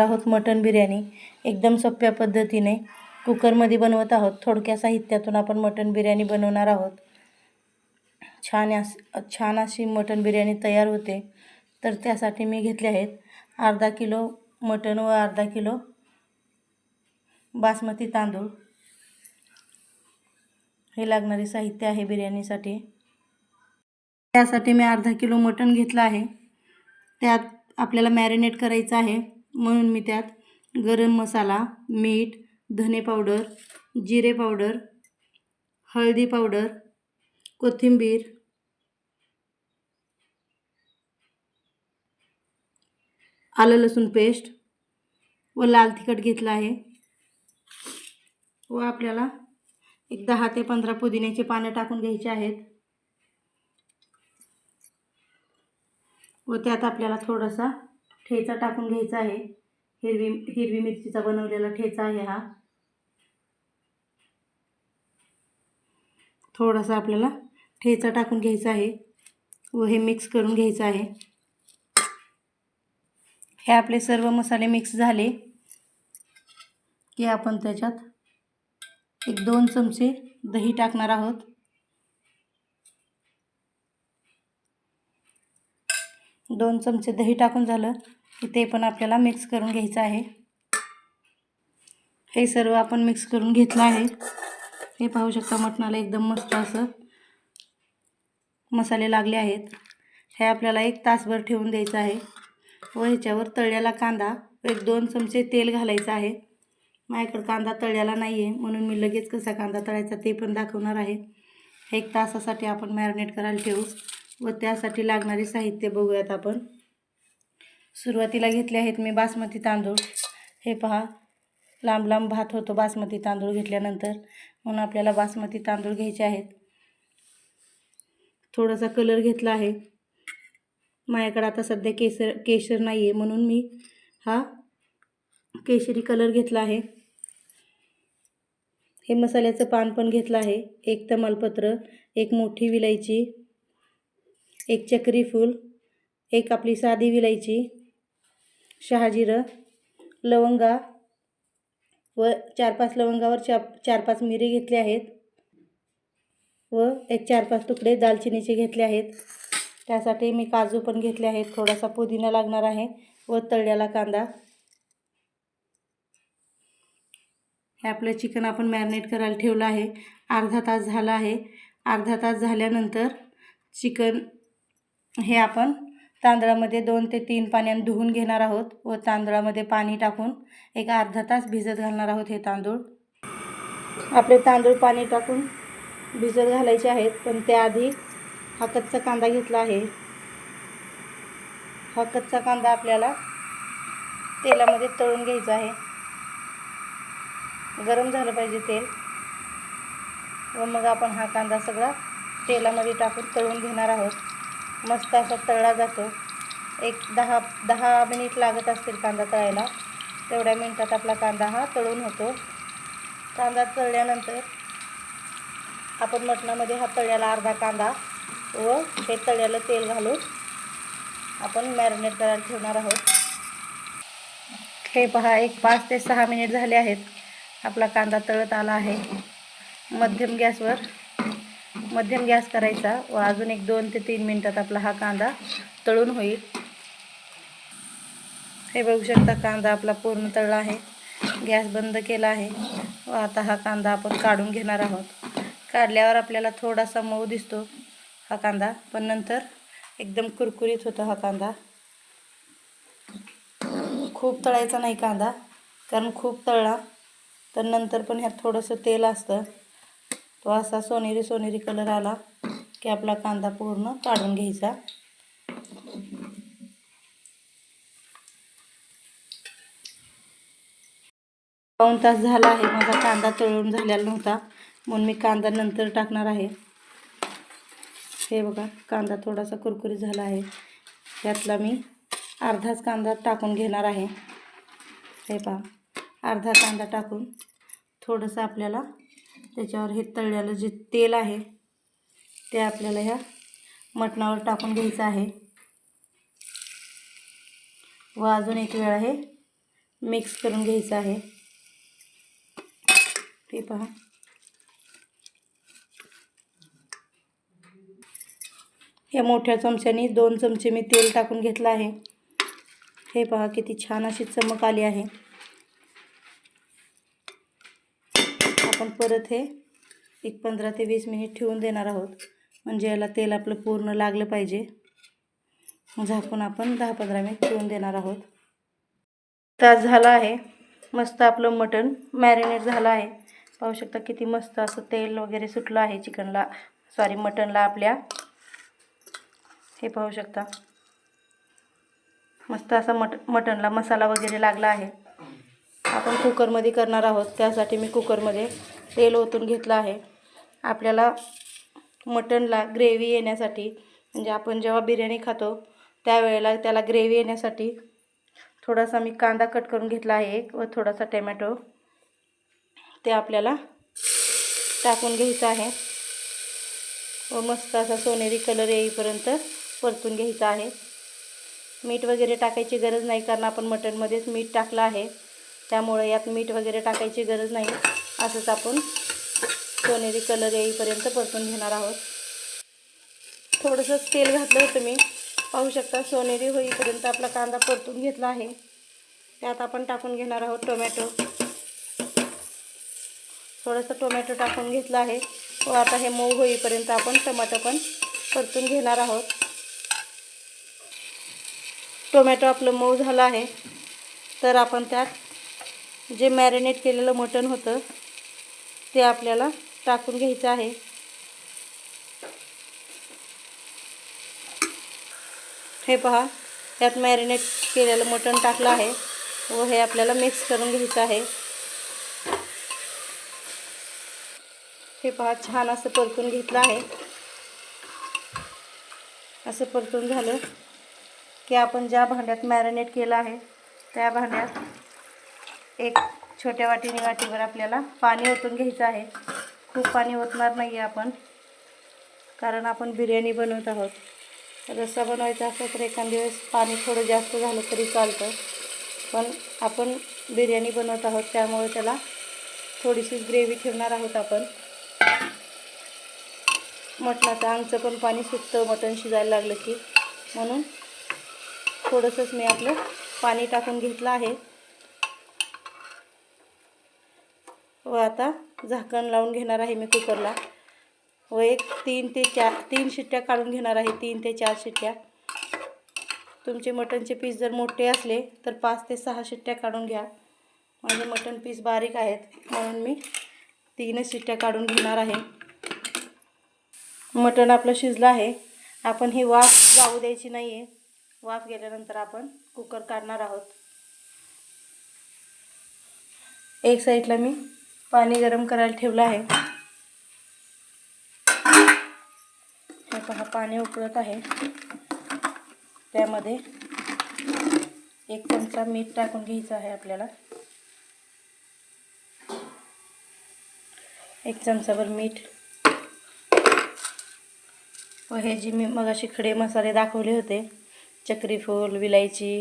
आहोत मटण बिर्याणी एकदम सोप्या पद्धतीने कुकरमध्ये बनवत आहोत. थोडक्या साहित्यातून आपण मटण बिर्याणी बनवणार आहोत. छान अस छान अशी मटण बिर्याणी तयार होते. तर त्यासाठी मी घेतले आहेत अर्धा किलो मटण व अर्धा किलो बासमती तांदूळ. हे लागणारे साहित्य आहे बिर्याणीसाठी. त्यासाठी मी अर्धा किलो मटण घेतलं आहे. त्यात आपल्याला मॅरिनेट करायचं आहे. म्हणून मी त्यात गरम मसाला मीठ धने पावडर जिरे पावडर हळदी पावडर कोथिंबीर आलं लसूण पेस्ट व लाल तिखट घेतलं आहे व आपल्याला एक दहा ते पंधरा पुदिन्याची पानं टाकून घ्यायची आहेत. व त्यात आपल्याला थोडासा ठेचा टाकून घ्यायचा आहे. हिरवी हिरवी मिरचीचा बनवलेला ठेचा आहे हा. थोडासा आपल्याला ठेचा टाकून घ्यायचा आहे व हे मिक्स करून घ्यायचं आहे. हे आपले सर्व मसाले मिक्स झाले की आपण त्याच्यात एक दोन चमचे दही टाकणार आहोत. दोन चमचे दही टाकून झालं. ते पण आपल्याला मिक्स करून घ्यायचं आहे. हे सर्व आपण मिक्स करून घेतलं आहे. हे पाहू शकता मटणाला एकदम मस्त असं मसाले लागले आहेत. हे आपल्याला एक तासभर ठेवून द्यायचं आहे. व ह्याच्यावर तळलेला कांदा एक दोन चमचे तेल घालायचं आहे. माझ्याकडं कांदा तळलेला नाही आहे म्हणून मी लगेच कसा कांदा तळायचा ते पण दाखवणार आहे. एक तासासाठी आपण मॅरिनेट करायला ठेवू. व त्यासाठी लागणारे साहित्य बघूयात आपण. सुरुवातीला घेतले आहेत मी बासमती तांदूळ. हे पहा लांब लांब भात होतो बासमती तांदूळ घेतल्यानंतर. म्हणून आपल्याला बासमती तांदूळ घ्यायचे आहेत. थोडासा कलर घेतला आहे. माझ्याकडे आता सध्या केसर केशर नाही आहे म्हणून मी हा केशरी कलर घेतला आहे. हे मसाल्याचं पान पण घेतलं आहे. एक तमालपत्र एक मोठी विलायची एक चक्री फूल एक आपली साधी विलायची शहाजिरं लवंगा व चार पाच लवंगावर चार चार पाच मिरी घेतले आहेत व एक चार पाच तुकडे दालचिनीचे घेतले आहेत. त्यासाठी मी काजू पण घेतले आहेत. थोडासा पुदिना लागणार आहे व तळल्याला कांदा. हे आपलं चिकन आपण मॅरिनेट करायला ठेवलं आहे. अर्धा तास झाला आहे. अर्धा तास झाल्यानंतर चिकन हे आपण तांदळामध्ये दोन ते तीन पाण्याने धुवून घेणार आहोत व तांदळामध्ये पाणी टाकून एक अर्धा तास भिजत घालणार आहोत हे तांदूळ. आपले तांदूळ पाणी टाकून भिजत घालायचे आहेत पण त्याआधी हा कच्चा कांदा घेतला आहे. हा कच्चा कांदा आपल्याला तेलामध्ये तळून घ्यायचा आहे. गरम झालं पाहिजे तेल. व मग आपण हा कांदा सगळा तेलामध्ये टाकून तळून घेणार आहोत. मस्त असा तळला जातो. एक दहा दहा मिनिट लागत असतील कांदा तळायला. तेवढ्या मिनटात आपला कांदा हा तळून होतो. कांदा तळल्यानंतर आपण मटणामध्ये हा तळ्याला अर्धा कांदा व हे तळ्याला तेल घालून आपण मॅरिनेट करायला ठेवणार आहोत. हे पहा एक पाच ते सहा मिनिट झाले आहेत आपला कांदा तळत आला आहे. मध्यम गॅसवर मध्यम गॅस करायचा. व अजून एक दोन ते तीन मिनटात आपला हा कांदा तळून होईल. हे बघू शकता कांदा आपला पूर्ण तळला आहे. गॅस बंद केला आहे. व आता हा कांदा आपण काढून घेणार आहोत. काढल्यावर आपल्याला थोडासा मऊ दिसतो हा कांदा. पण नंतर एकदम कुरकुरीत होतो हा कांदा. खूप तळायचा नाही कांदा कारण खूप तळला. तर नंतर पण ह्यात थोडंसं तेल असतं. तो असा सोनेरी सोनेरी कलर आला की आपला कांदा पूर्ण काढून घ्यायचा. पाऊण तास झाला आहे माझा कांदा तळून झालेला नव्हता म्हणून मी कांदा नंतर टाकणार आहे. हे बघा कांदा थोडासा कुरकुरीत झाला आहे. त्यातला मी अर्धाच कांदा टाकून घेणार आहे. हे पहा अर्धा कांदा टाकून थोडंसं आपल्याला त्याच्यावर हे तळलेलं जे तेल आहे ते आपल्याला ह्या मटणावर टाकून घ्यायचं आहे. व अजून एक वेळा हे मिक्स करून घ्यायचं आहे. ते पहा. या मोठ्या चमच्याने दोन चमचे मी तेल टाकून घेतलं आहे. हे पहा किती छान अशी चमक आली आहे आपण परत हे एक पंधरा ते वीस मिनिट ठेवून देणार आहोत. म्हणजे याला तेल आपलं पूर्ण लागलं पाहिजे. झाकून आपण दहा पंधरा मिनिट ठेवून देणार आहोत. तास झाला आहे. मस्त आपलं मटण मॅरिनेट झालं आहे. पाहू शकता किती मस्त असं तेल वगैरे सुटलं आहे चिकनला. सॉरी मटणला आपल्या. हे पाहू शकता. मस्त असा मट मटणला मसाला वगैरे लागला आहे. आपण कुकरमध्ये करणार आहोत. त्यासाठी मी कुकरमध्ये तेल ओतून घेतलं आहे. आपल्याला मटणला ग्रेव्ही येण्यासाठी म्हणजे आपण जेव्हा बिर्याणी खातो त्यावेळेला त्याला ग्रेव्ही येण्यासाठी थोडासा मी कांदा कट करून घेतला आहे एक व थोडासा टमॅटो. ते आपल्याला टाकून घ्यायचं आहे. व मस्त असा सोनेरी कलर येईपर्यंत परतून घ्यायचा आहे. मीठ वगैरे टाकायची गरज नाही कारण आपण मटणमध्येच मीठ टाकलं आहे. त्यामुळे यात मीठ वगैरे टाकायची गरज नाही. असंच आपण सोनेरी कलर येईपर्यंत परतून घेणार आहोत. थोडंसं तेल घातलं होतं मी. पाहू शकता सोनेरी होईपर्यंत आपला कांदा परतून घेतला आहे. त्यात आपण टाकून घेणार आहोत टोमॅटो. थोडंसं टोमॅटो टाकून घेतलं आहे. व आता हे मऊ होईपर्यंत आपण टोमॅटो पण परतून घेणार आहोत. टोमॅटो आपलं मऊ झालं आहे. तर आपण त्यात जे मॅरिनेट केलेलं मटण होतं ते आपल्याला टाकून घ्यायचं आहे. हे पहा त्यात मॅरिनेट केलेलं मटण टाकलं आहे व हे आपल्याला मिक्स करून घ्यायचं आहे. हे पहा छान असं परतून घेतलं आहे. असं परतून झालं की आपण ज्या भांड्यात मॅरिनेट केलं आहे त्या भांड्यात एक छोट्या वाटीने वाटीवर आपल्याला पाणी ओतून घ्यायचं आहे. खूप पाणी ओतणार नाही आहे आपण कारण आपण बिर्याणी बनवत आहोत. रस्सा बनवायचा असं तर एखाद्या वेळेस पाणी थोडं जास्त झालं तरी चालतं पण आपण बिर्याणी बनवत आहोत त्यामुळे त्याला थोडीशी ग्रेव्ही ठेवणार आहोत आपण. मटणाचं आमचं पण पाणी सुटतं मटण शिजायला लागलं की. म्हणून थोडंसंच मी आपलं पाणी टाकून घेतलं आहे. व आता झाकण लावून घेणार आहे मी कुकरला. व एक तीन ते चार तीन शिट्ट्या काढून घेणार आहे तीन ते चार शिट्ट्या. तुमचे मटणचे पीस जर मोठे असले तर पाच ते सहा शिट्ट्या काढून घ्या. माझे मटण पीस बारीक आहेत म्हणून मी तीनच शिट्ट्या काढून घेणार आहे. मटण आपलं शिजलं आहे. आपण ही वाफ जाऊ द्यायची नाही आहे वाफ गेल्यानंतर आपण कुकर काढणार आहोत. एक साईडला मी पाणी गरम करायला ठेवलं आहे. हे पहा पाणी उकळत आहे. त्यामध्ये एक चमचा मीठ टाकून घ्यायचं आहे आपल्याला. एक चमचाभर मीठ. व हे जे मी मगाशी खडे मसाले दाखवले होते चक्रीफूल विलायची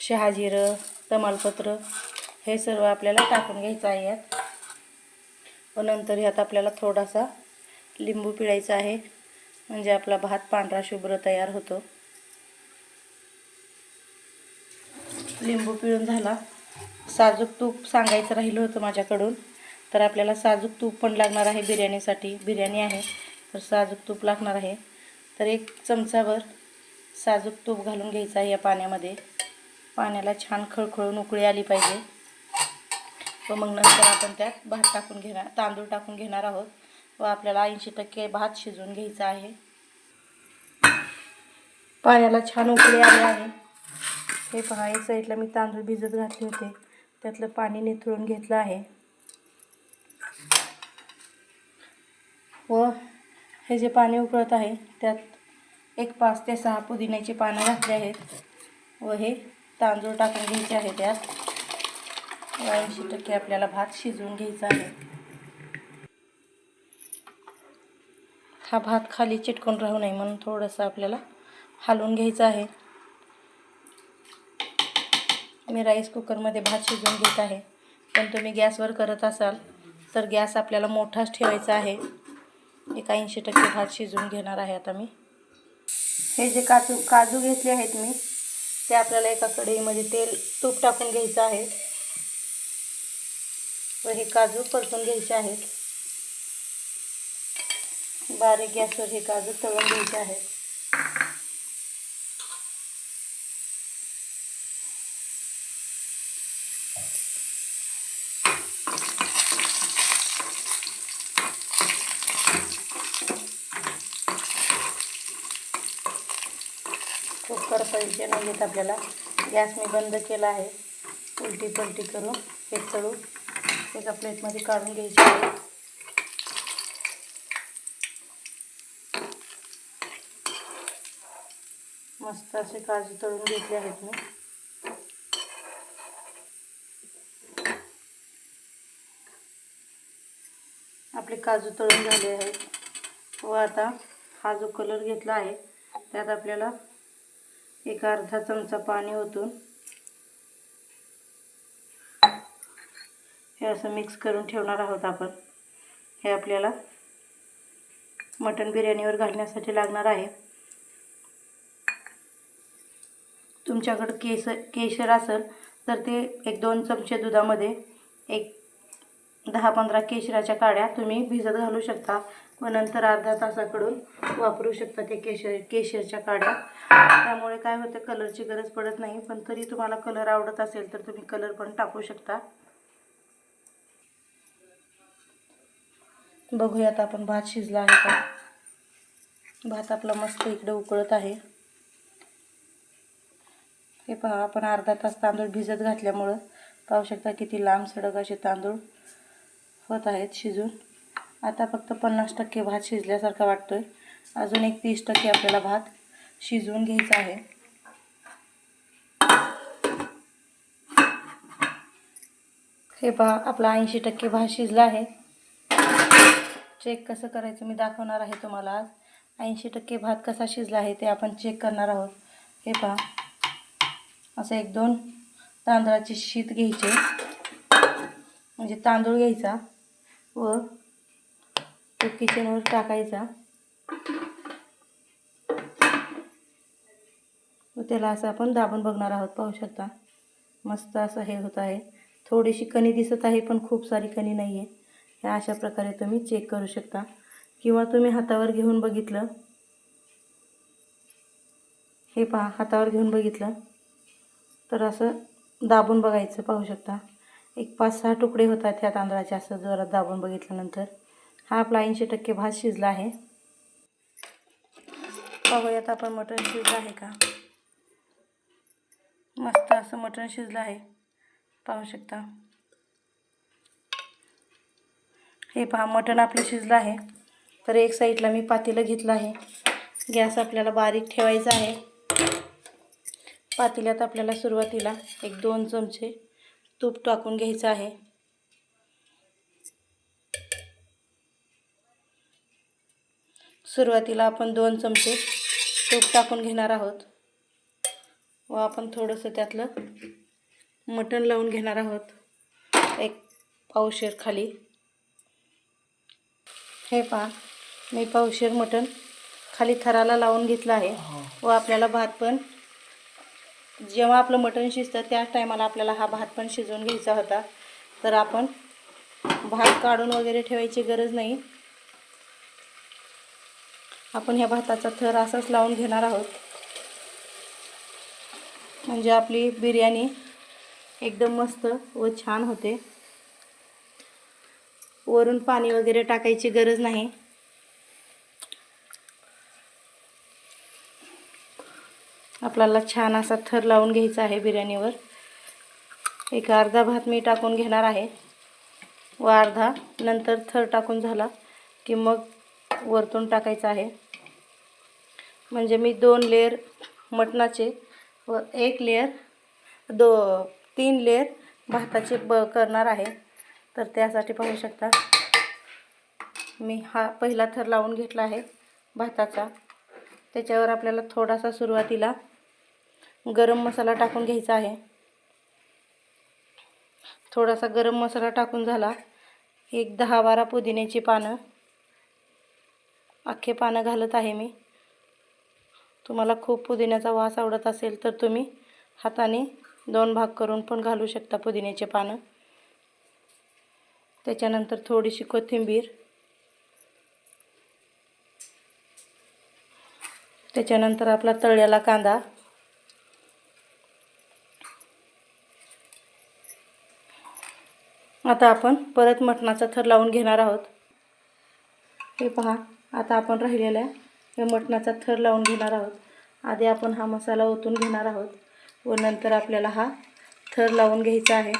शहाजिरं तमालपत्र हे सर्व आपल्याला टाकून घ्यायचं आहे यात. व नंतर ह्यात आपल्याला थोडासा लिंबू पिळायचा आहे. म्हणजे आपला भात पांढरा शुभ्र तयार होतो. लिंबू पिळून झाला. साजूक तूप सांगायचं राहिलं होतं माझ्याकडून. तर आपल्याला साजूक तूप पण लागणार आहे बिर्याणीसाठी. बिर्याणी आहे तर साजूक तूप लागणार आहे. तर एक चमचाभर साजूक तूप घालून घ्यायचं आहे या पाण्यामध्ये. पाण्याला छान खळखळून उकळी आली पाहिजे. व मग नंतर आपण त्यात भात टाकून घेणार तांदूळ टाकून घेणार आहोत व आपल्याला ऐंशी टक्के भात शिजवून घ्यायचा आहे. पाण्याला छान उकळी आली आहे. हे पहा एक साईडला मी तांदूळ भिजत घातले होते. त्यातलं पाणी निथळून घेतलं आहे. व हे जे पाणी उकळत आहे त्यात एक पाच ते सहा पुदिन्याची पानं घातली आहेत. व हे तांदूळ टाकून घ्यायचे आहे त्यात. ऐंशी टक्के आपल्याला भात शिजवून घ्यायचा आहे. हा भात खाली चिटकून राहू नये म्हणून थोडंसं आपल्याला हलवून घ्यायचं आहे. मी राईस कुकरमध्ये भात शिजवून घेत आहे. पण तुम्ही गॅसवर करत असाल तर गॅस आपल्याला मोठाच ठेवायचा आहे. एक ऐंशी टक्के भात शिजवून घेणार आहे आता मी. हे जे काजू काजू घेतले आहेत मी ते आपल्याला एका कढईमध्ये तेल तूप टाकून घ्यायचं आहे. व हे काजू परतून घ्यायचे आहेत. बारीक गॅसवर हे काजू तळून घ्यायचे आहेत. कुकर पैसे नाही येत आपल्याला गॅस मी बंद केला आहे. उलटी पलटी करून हे तळू एका प्लेटमध्ये काढून घ्यायचे आहे. मस्त असे काजू तळून घेतले आहेत मी. आपले काजू तळून झाले आहेत. व आता हा जो कलर घेतला आहे त्यात आपल्याला एक अर्धा चमचा पाणी ओतून हे असं मिक्स करून ठेवणार आहोत आपण. हे आपल्याला मटण बिर्याणीवर घालण्यासाठी लागणार आहे. तुमच्याकडं केस केशर असेल तर ते एक दोन चमचे दुधामध्ये एक दहा पंधरा केशराच्या काड्या तुम्ही भिजत घालू शकता व नंतर अर्धा तासाकडून वापरू शकता ते केशर केशरच्या काड्या. त्यामुळे काय होतं कलरची गरज पडत नाही पण तरी तुम्हाला कलर आवडत असेल तर तुम्ही कलर पण टाकू शकता. बघूयात आपण भात शिजला आहे का? भात आपला मस्त इकडे उकळत आहे. हे पहा आपण अर्धा तास तांदूळ भिजत घातल्यामुळं पाहू शकता किती लांब सडक असे तांदूळ होत आहेत शिजून. आता फक्त पन्नास टक्के भात शिजल्यासारखा वाटतोय. अजून एक तीस टक्के आपल्याला भात शिजवून घ्यायचा आहे. हे पहा आपला ऐंशी टक्के भात शिजला आहे. चेक कसं करायचं मी दाखवणार आहे तुम्हाला आज. ऐंशी टक्के भात कसा शिजला आहे ते आपण चेक करणार आहोत. हे पहा. असं एक दोन तांदळाचे शीत घ्यायचे. म्हणजे तांदूळ घ्यायचा व तो किचनवर टाकायचा. व त्याला असं आपण दाबून बघणार आहोत पाहू शकता. मस्त असं हे होत आहे. थोडीशी कणी दिसत आहे पण खूप सारी कणी नाही आहे ह्या अशा प्रकारे तुम्ही चेक करू शकता. किंवा तुम्ही हातावर घेऊन बघितलं. हे पहा हातावर घेऊन बघितलं. तर असं दाबून बघायचं पाहू शकता. एक पाच सहा तुकडे होतात ह्या तांदळाचे असं जोरात दाबून बघितल्यानंतर. हा आपला ऐंशी टक्के भात शिजला आहे. पाहूयात आपण मटण शिजलं आहे का? मस्त असं मटण शिजलं आहे. पाहू शकता. हे पहा मटण आपलं शिजलं आहे. तर एक साईडला मी पातेलं घेतलं आहे. गॅस आपल्याला बारीक ठेवायचा आहे. पातेल्यात आपल्याला सुरुवातीला एक दोन चमचे तूप टाकून घ्यायचं आहे. सुरुवातीला आपण दोन चमचे तूप टाकून घेणार आहोत. व आपण थोडंसं त्यातलं मटण लावून घेणार आहोत. एक पावशेर खाली. हे पहा मी पावशेर मटण खाली थराला लावून घेतलं आहे. व आपल्याला भात पण जेव्हा आपलं मटण शिजतं त्याच टायमाला आपल्याला हा भात पण शिजवून घ्यायचा होता. तर आपण भात काढून वगैरे ठेवायची गरज नाही. आपण ह्या भाताचा थर असाच लावून घेणार आहोत. म्हणजे आपली बिर्याणी एकदम मस्त व छान होते. वरून पाणी वगैरे टाकायची गरज नाही. आपल्याला छान असा थर लावून घ्यायचा आहे बिर्याणीवर. एक अर्धा भात मी टाकून घेणार आहे. व अर्धा नंतर थर टाकून झाला की मग वरतून टाकायचा आहे. म्हणजे मी दोन लेअर मटणाचे व एक लेअर दो तीन लेअर भाताचे ब करणार आहे. तर त्यासाठी पाहू शकता. मी हा पहिला थर लावून घेतला आहे भाताचा. त्याच्यावर आपल्याला थोडासा सुरुवातीला गरम मसाला टाकून घ्यायचा आहे. थोडासा गरम मसाला टाकून झाला. एक दहा बारा पुदिन्याची पानं. अख्खे पानं घालत आहे मी. तुम्हाला खूप पुदिन्याचा वास आवडत असेल तर तुम्ही हाताने दोन भाग करून पण घालू शकता पुदिन्याचे पानं. त्याच्यानंतर थोडीशी कोथिंबीर. त्याच्यानंतर आपला तळलेला कांदा. आता आपण परत मटणाचा थर लावून घेणार आहोत. हे पहा आता आपण राहिलेल्या हे मटणाचा थर लावून घेणार आहोत. आधी आपण हा मसाला ओतून घेणार आहोत व नंतर आपल्याला हा थर लावून घ्यायचा आहे.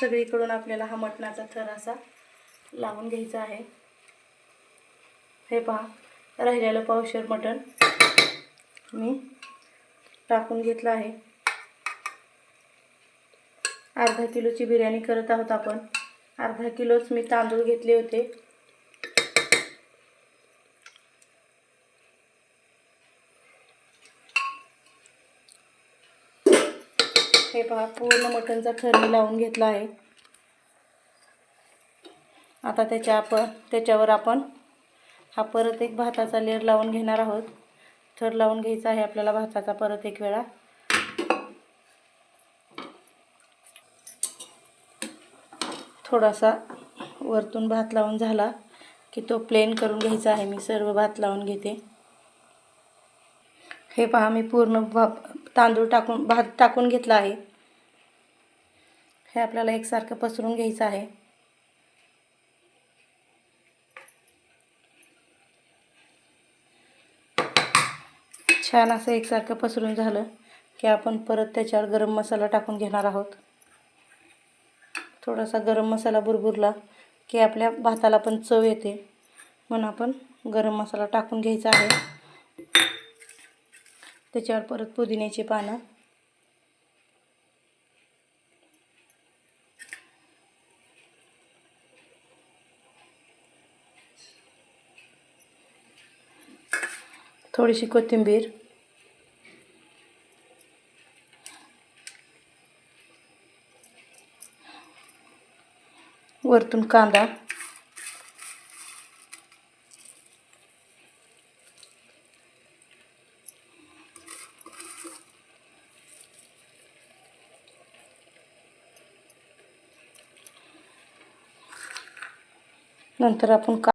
सगळीकडून आपल्याला हा मटणाचा थर असा लावून घ्यायचा आहे. हे पहा राहिलेलं पावशेर मटण मी टाकून घेतलं आहे. अर्धा किलोची बिर्याणी करत आहोत आपण. अर्धा किलोच मी तांदूळ घेतले होते. हे पहा पूर्ण मटणचा थर मी लावून घेतला आहे. आता त्याच्या आपण त्याच्यावर आपण हा परत एक भाताचा लेअर लावून घेणार आहोत. थर लावून घ्यायचा आहे आपल्याला भाताचा परत एक वेळा. थोडासा वरतून भात लावून झाला की तो प्लेन करून घ्यायचा आहे. मी सर्व भात लावून घेते. हे पहा मी पूर्ण भा तांदूळ टाकून भात टाकून घेतला आहे. हे आपल्याला एकसारखं पसरून घ्यायचं आहे. छान असं एकसारखं पसरून झालं की आपण परत त्याच्यावर गरम मसाला टाकून घेणार आहोत. थोडासा गरम मसाला बुरबुरला की आपल्या भाताला पण चव येते. म्हणून आपण गरम मसाला टाकून घ्यायचा आहे. त्याच्यावर परत पुदिन्याची पानं. थोडीशी कोथिंबीर. वरतून कांदा. नंतर आपण का